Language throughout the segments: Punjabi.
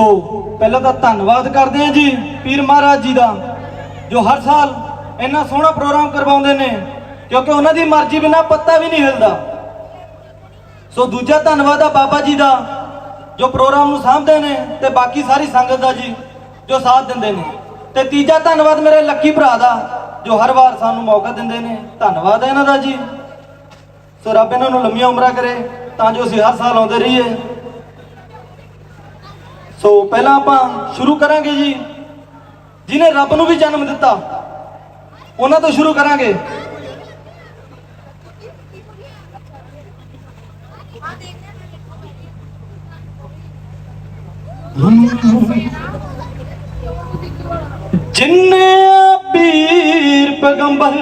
ਸੋ ਪਹਿਲਾਂ ਤਾਂ ਧੰਨਵਾਦ ਕਰਦੇ ਹਾਂ ਜੀ ਪੀਰ ਮਹਾਰਾਜ ਜੀ ਦਾ, ਜੋ ਹਰ ਸਾਲ ਇੰਨਾ ਸੋਹਣਾ ਪ੍ਰੋਗਰਾਮ ਕਰਵਾਉਂਦੇ ਨੇ, ਕਿਉਂਕਿ ਉਹਨਾਂ ਦੀ ਮਰਜ਼ੀ ਬਿਨਾ ਪੱਤਾ ਵੀ ਨਹੀਂ ਹਿਲਦਾ। ਸੋ ਦੂਜਾ ਧੰਨਵਾਦ ਆ ਬਾਬਾ ਜੀ ਦਾ, ਜੋ ਪ੍ਰੋਗਰਾਮ ਨੂੰ ਸਾਂਭਦੇ ਨੇ ਤੇ ਬਾਕੀ ਸਾਰੀ ਸੰਗਤ ਦਾ ਜੀ, ਜੋ ਸਾਥ ਦਿੰਦੇ ਨੇ। ਤੇ ਤੀਜਾ ਧੰਨਵਾਦ ਮੇਰੇ ਲੱਕੀ ਭਰਾ ਦਾ, ਜੋ ਹਰ ਵਾਰ ਸਾਨੂੰ ਮੌਕਾ ਦਿੰਦੇ ਨੇ। ਧੰਨਵਾਦ ਹੈ ਇਹਨਾਂ ਦਾ ਜੀ। ਸੋ ਰੱਬ ਇਹਨਾਂ ਨੂੰ ਲੰਮੀਆਂ ਉਮਰਾਂ ਕਰੇ, ਤਾਂ ਜੋ ਅਸੀਂ ਹਰ ਸਾਲ ਆਉਂਦੇ ਰਹੀਏ। ਸੋ ਪਹਿਲਾਂ ਆਪਾਂ ਸ਼ੁਰੂ ਕਰਾਂਗੇ ਜੀ। ਜਿਨੇ ਰੱਬ ਨੂੰ ਵੀ ਜਨਮ ਦਿੱਤਾ, ਉਹਨਾਂ ਤੋਂ ਸ਼ੁਰੂ ਕਰਾਂਗੇ। ਜਿੰਨੇ ਪੀਰ ਪੈਗੰਬਰ,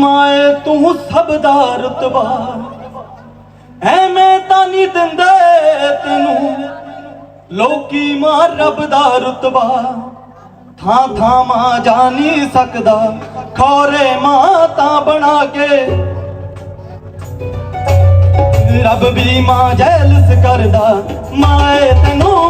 ਮਾਏ ਤੂੰ ਸਭ ਦਾ ਰਤਬਾ। ਐਵੇਂ ਤਾਂ ਨਹੀਂ ਦਿੰਦੇ ਤੈਨੂੰ। ਲੋਕੀ ਮਾਂ ਰੱਬ ਦਾ ਰਤਬਾ, ਥਾਂ ਥਾਂ ਮਾਂ ਜਾ ਨਹੀਂ ਸਕਦਾ। ਖੋਰੇ ਮਾਂ ਤਾਂ ਬਣਾ ਕੇ ਰੱਬ ਵੀ ਮਾਂ ਜੈਲਸ ਕਰਦਾ। ਮਾਏ ਤੈਨੂੰ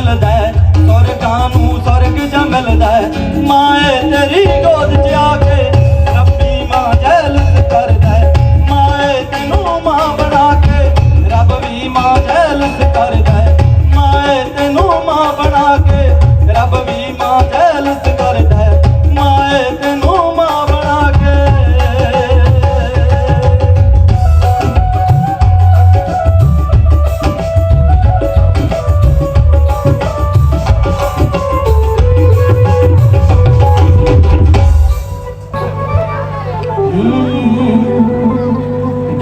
ਮਿਲਦਾ ਸੁਰਗਾਂ ਨੂੰ ਸੁਰਗ ਜਾ ਮਿਲਦਾ ਮਾਏ ਤੇਰੀ ਗੋਦ 'ਚ ਆ ਕੇ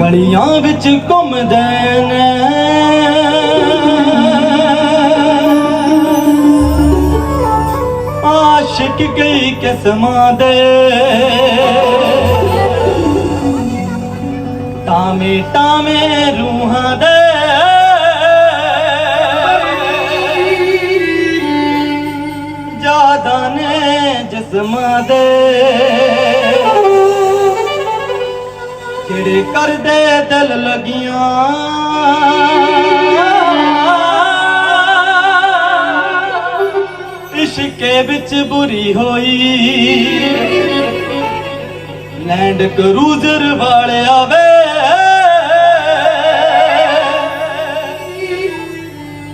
ਗਲੀਆਂ ਵਿੱਚ ਘੁੰਮਦੇ ਨੇ। ਆਸ਼ਿਕ ਕਈ ਕਿਸਮਾਂ ਦੇ। ਟਾਮੇ ਟਾਮੇ ਰੂਹਾਂ ਦੇ। ਜ਼ਿਆਦਾ ਨੇ ਜਿਸਮਾਂ ਦੇ। ਜਿਹੜੇ ਕਰਦੇ ਦਿਲ ਲਗੀਆਂ। ਇਸ਼ਕੇ ਵਿੱਚ ਬੁਰੀ ਹੋਈ। ਲੈਂਡ ਕਰੂਜ਼ਰ ਵਾਲਿਆ ਵੇ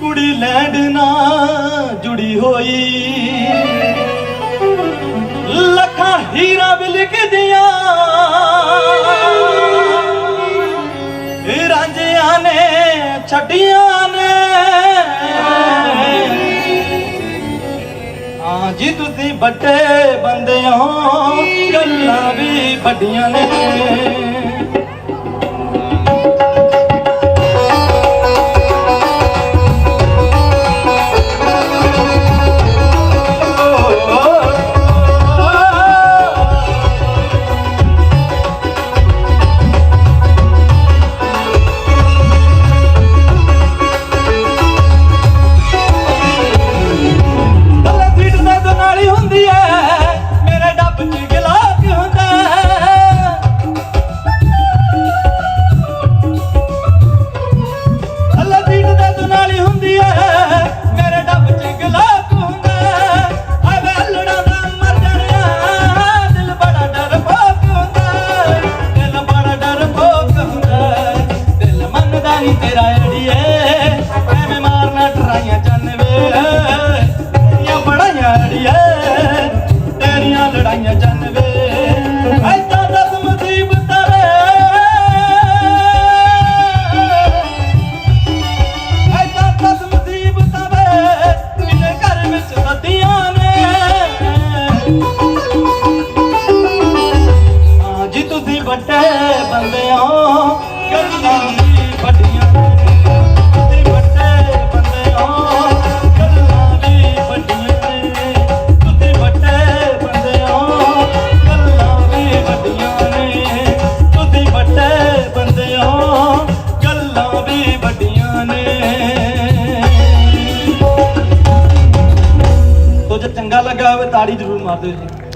ਕੁੜੀ ਲੈਂਡ ਨਾ ਜੁੜੀ ਹੋਈ। ਲੱਖਾਂ ਹੀਰਾ ਵੀ ਲਿਖਦੀਆਂ। ਛੱਡੀਆਂ ਨੇ। ਹਾਂ ਜੀ ਤੁਸੀਂ ਵੱਡੇ ਬੰਦੇ ਹੋ ਗੱਲਾਂ ਵੀ ਵੱਡੀਆਂ ਨੇ। ਵਾਲੀ ਹੁੰਦੀ ਏ। તારી જ રૂમ આપે છે